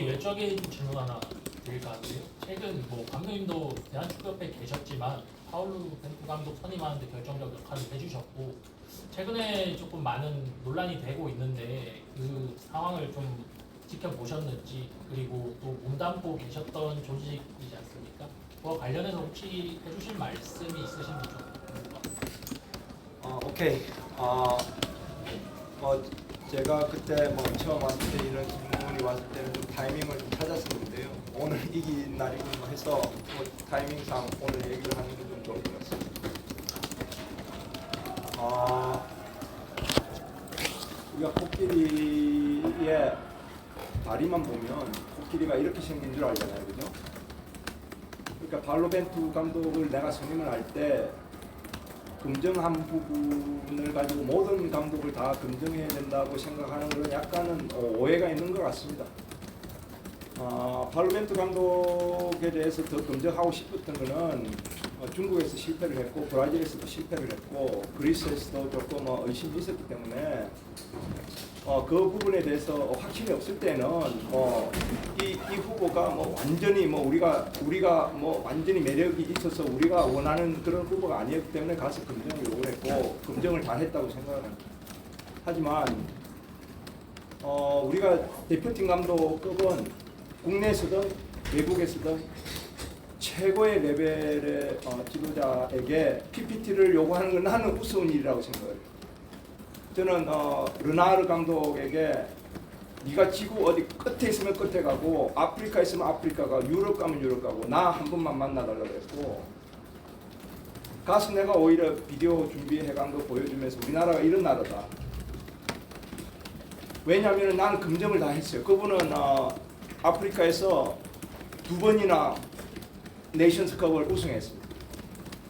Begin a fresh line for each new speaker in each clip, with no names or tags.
여기 외적인 질문 하나 드릴까 하는데요. 최근 뭐 감독님도 대한축구협회에 계셨지만 파울루 벤투 감독 선임하는데 결정적 역할을 해주셨고 최근에 조금 많은 논란이 되고 있는데 그 상황을 좀 지켜보셨는지 그리고 또 몸담고 계셨던 조직이지 않습니까? 그와 관련해서 혹시 해주실 말씀이 있으신지 좀 궁금합니다.
어, 오케이. 어, 뭐 제가 그때 뭐 처음 왔을 때 이런 질문 이 왔을 때는 좀 타이밍을 좀 찾았었는데요. 오늘 이기 날이고 뭐 해서 뭐 타이밍상 오늘 얘기를 하는 게 좀 좋을 것 같습니다. 어, 우리가 코끼리의 다리만 보면 코끼리가 이렇게 생긴 줄 알잖아요, 그죠? 그러니까 발로벤투 감독을 내가 선임을 할때 긍정한 부분을 가지고 모든 감독을 다 긍정해야 된다고 생각하는 건 약간은 어, 오해가 있는 것 같습니다. 어, 발로벤투 감독에 대해서 더 긍정하고 싶었던 것은 어, 중국에서 실패를 했고 브라질에서도 실패를 했고 그리스에서도 조금 어, 의심이 있었기 때문에 어, 그 부분에 대해서 확신이 없을 때는 어, 이, 이 후보가 뭐 완전히 뭐 우리가 우리가 뭐 완전히 매력이 있어서 우리가 원하는 그런 후보가 아니었기 때문에 가서 검증을 요구 했고 검증을 다 했다고 생각합니다. 하지만 어, 우리가 대표팀 감독급은 국내에서든 외국에서든 최고의 레벨의 어, 지도자에게 PPT를 요구하는 건 나는 우스운 일이라고 생각해요. 저는 어, 르나르 감독에게 네가 지구 어디 끝에 있으면 끝에 가고 아프리카 있으면 아프리카 가고 유럽 가면 유럽 가고 나 한 번만 만나달라고 했고 가서 내가 오히려 비디오 준비해 간 거 보여주면서 우리나라가 이런 나라다. 왜냐하면 나는 금정을 다 했어요. 그분은 어, 아프리카에서 두 번이나 네이션스컵을 우승했습니다.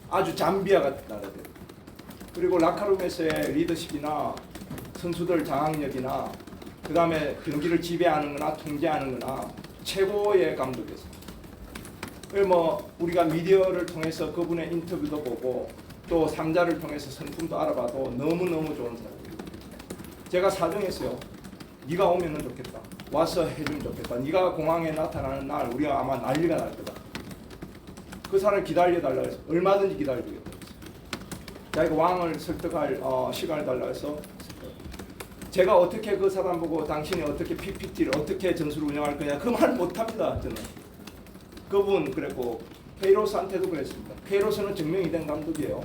아주 잠비아 같은 나라들. 그리고 라카룸에서의 리더십이나 선수들 장악력이나 그 다음에 경기를 지배하는거나 통제하는거나 최고의 감독이었습니다. 뭐 우리가 미디어를 통해서 그분의 인터뷰도 보고 또 상자를 통해서 성품도 알아봐도 너무 너무 좋은 사람입니다. 제가 사정했어요. 네가 오면은 좋겠다. 와서 해주면 좋겠다. 네가 공항에 나타나는 날 우리가 아마 난리가 날 거다. 그 사람 기다려 달라 해서 얼마든지 기다려주겠다. 자기가 왕을 설득할 어, 시간을 달라 해서 제가 어떻게 그 사람 보고 당신이 어떻게 PPT를 어떻게 전술을 운영할 거냐 그 말 못합니다 저는 그분 그랬고 케이로스한테도 그랬습니다 케이로스는 증명이 된 감독이에요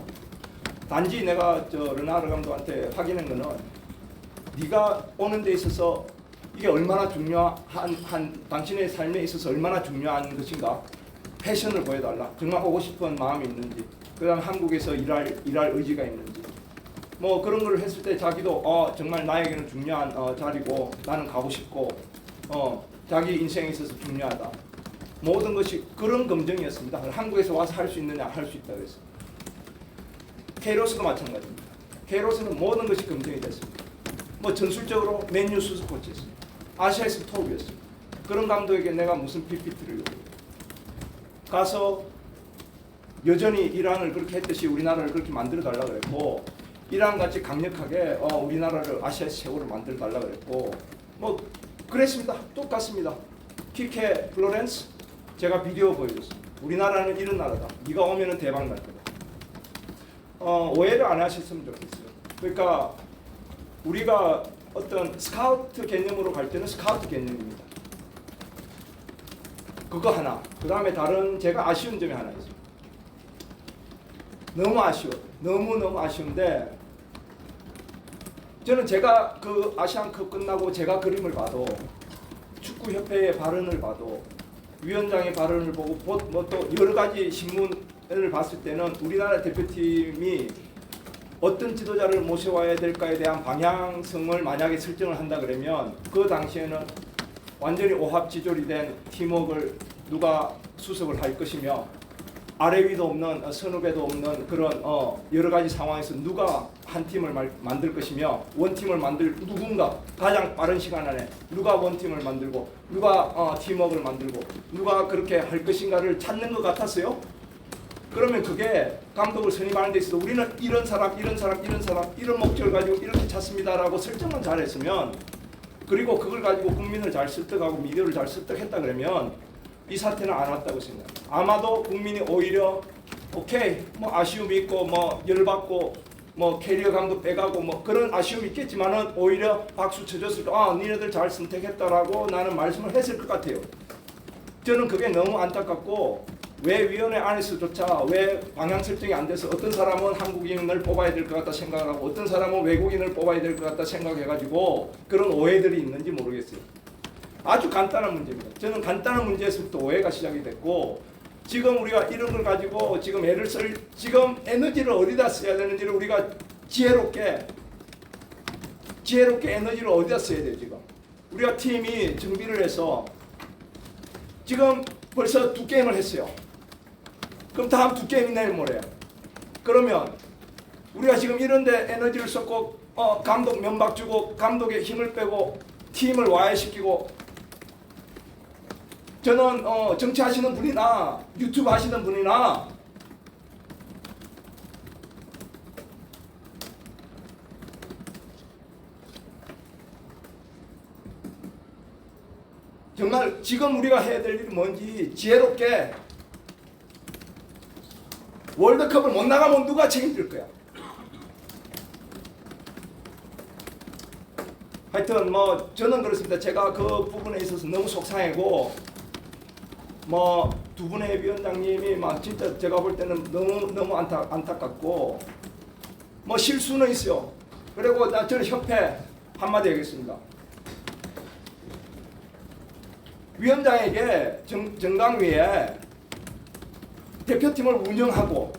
단지 내가 저 르나르 감독한테 확인한 거는 네가 오는 데 있어서 이게 얼마나 중요한 한 당신의 삶에 있어서 얼마나 중요한 것인가? 패션을 보여달라. 정말 오고 싶은 마음이 있는지 그다음 한국에서 일할 일할 의지가 있는지. 뭐 그런 걸 했을 때 자기도 어 정말 나에게는 중요한 어, 자리고 나는 가고 싶고 어 자기 인생에 있어서 중요하다. 모든 것이 그런 검증이었습니다. 한국에서 와서 할 수 있느냐? 할 수 있다 그랬어요 케이로스도 마찬가지입니다. 케이로스는 모든 것이 검증이 됐습니다. 뭐 전술적으로 맨유 수석 코치였습니다 아시아에서 톱이었습니다 그런 감독에게 내가 무슨 PPT를 요구해 가서 여전히 이란을 그렇게 했듯이 우리나라를 그렇게 만들어 달라 그랬고 이란 같이 강력하게 어, 우리나라를 아시아 최고로 만들어 달라 그랬고 뭐 그랬습니다. 똑같습니다. 키케 플로렌스 제가 비디오 보여줬습니다. 우리나라는 이런 나라다. 네가 오면은 대박 날 거다. 어, 오해를 안 하셨으면 좋겠어요. 그러니까 우리가 어떤 스카우트 개념으로 갈 때는 스카우트 개념입니다. 그거 하나. 그 다음에 다른 제가 아쉬운 점이 하나 있어요. 너무 아쉬워. 너무 너무 아쉬운데 저는 제가 그 아시안컵 끝나고 제가 그림을 봐도 축구 협회의 발언을 봐도 위원장의 발언을 보고 뭐또 여러 가지 신문을 봤을 때는 우리나라 대표팀이 어떤 지도자를 모셔와야 될까에 대한 방향성을 만약에 설정을 한다 그러면 그 당시에는 완전히 오합지졸이 된 팀워크를 누가 수석을 할 것이며 아래 위도 없는 어, 선후배도 없는 그런 어, 여러 가지 상황에서 누가 한 팀을 말, 만들 것이며 원팀을 만들 누군가 가장 빠른 시간 안에 누가 원팀을 만들고 누가 어, 팀워크를 만들고 누가 그렇게 할 것인가를 찾는 것 같았어요. 그러면 그게 감독을 선임하는 데 있어서 우리는 이런 사람, 이런 사람, 이런 사람, 이런 목적을 가지고 이렇게 찾습니다라고 설정만 잘했으면 그리고 그걸 가지고 국민을 잘 설득하고 미디어를 잘 설득했다 그러면 이 사태는 안 왔다고 생각합니다. 아마도 국민이 오히려 오케이 뭐 아쉬움이 있고 뭐 열받고 뭐 캐리어 감독 빼가고 뭐 그런 아쉬움이 있겠지만은 오히려 박수 쳐줬을 때 아 니네들 잘 선택했다라고 나는 말씀을 했을 것 같아요. 저는 그게 너무 안타깝고 왜 위원회 안에서조차 왜 방향 설정이 안 돼서 어떤 사람은 한국인을 뽑아야 될 것 같다 생각을 하고 어떤 사람은 외국인을 뽑아야 될 것 같다 생각해가지고 그런 오해들이 있는지 모르겠어요. 아주 간단한 문제입니다. 저는 간단한 문제에서부터 오해가 시작이 됐고 지금 우리가 이런 걸 가지고 지금 애를 쓸 지금 에너지를 어디다 써야 되는지를 우리가 지혜롭게 지혜롭게 에너지를 어디다 써야 돼요 지금 우리가 팀이 정비를 해서 지금 벌써 두 게임을 했어요. 그럼 다음 두 게임이 내일 모레. 그러면 우리가 지금 이런데 에너지를 쏟고 어, 감독 면박 주고 감독의 힘을 빼고 팀을 와해시키고 저는 어, 정치하시는 분이나 유튜브 하시는 분이나 정말 지금 우리가 해야 될 일이 뭔지 지혜롭게 월드컵을 못 나가면 누가 책임질 거야? 하여튼 뭐 저는 그렇습니다. 제가 그 부분에 있어서 너무 속상하고 뭐 두 분의 위원장님이 막 진짜 제가 볼 때는 너무 너무 안타 안타깝고 뭐 실수는 있어요. 그리고 나 저는 협회 한마디 하겠습니다. 위원장에게 정, 정강위에 대표팀을 운영하고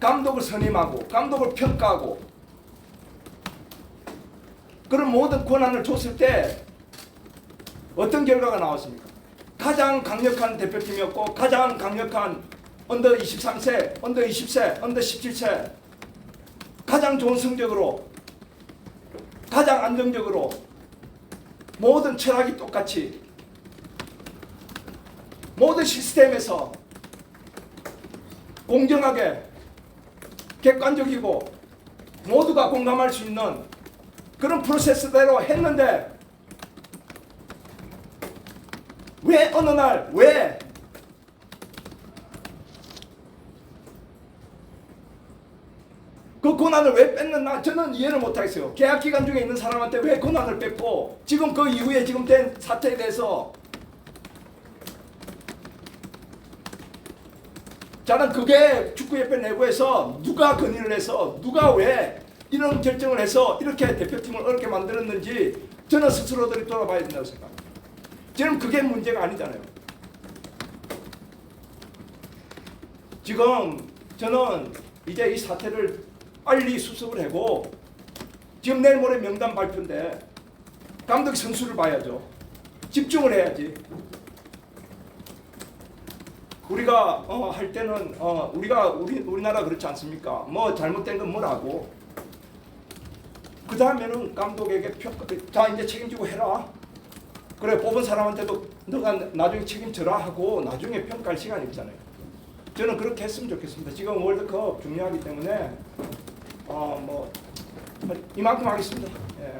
감독을 선임하고 감독을 평가하고 그런 모든 권한을 줬을 때 어떤 결과가 나왔습니까? 가장 강력한 대표팀이었고 가장 강력한 언더 23세, 언더 20세, 언더 17세 가장 좋은 성적으로 가장 안정적으로 모든 철학이 똑같이 모든 시스템에서 공정하게 객관적이고 모두가 공감할 수 있는 그런 프로세스대로 했는데 왜 어느 날 왜그 권한을 왜 뺐는나 저는 이해를 못하겠어요. 계약 기간 중에 있는 사람한테 왜 권한을 뺐고 지금 그 이후에 지금 된 사태에 대해서 저는 그게 축구협회 내부에서 누가 건의를 해서 누가 왜 이런 결정을 해서 이렇게 대표팀을 어렵게 만들었는지 저는 스스로들이 돌아봐야 된다고 생각합니다. 저는 그게 문제가 아니잖아요. 지금 저는 이제 이 사태를 빨리 수습을 하고 지금 내일 모레 명단 발표인데 감독 선수를 봐야죠. 집중을 해야지. 우리가 어, 할 때는 어, 우리가 우리 우리나라 그렇지 않습니까? 뭐 잘못된 건 뭐라고. 그 다음에는 감독에게 평가. 자 이제 책임지고 해라. 그래 뽑은 사람한테도 너가 나중에 책임져라 하고 나중에 평가할 시간이 있잖아요. 저는 그렇게 했으면 좋겠습니다. 지금 월드컵 중요하기 때문에 어뭐 이만큼 하겠습니다. 예.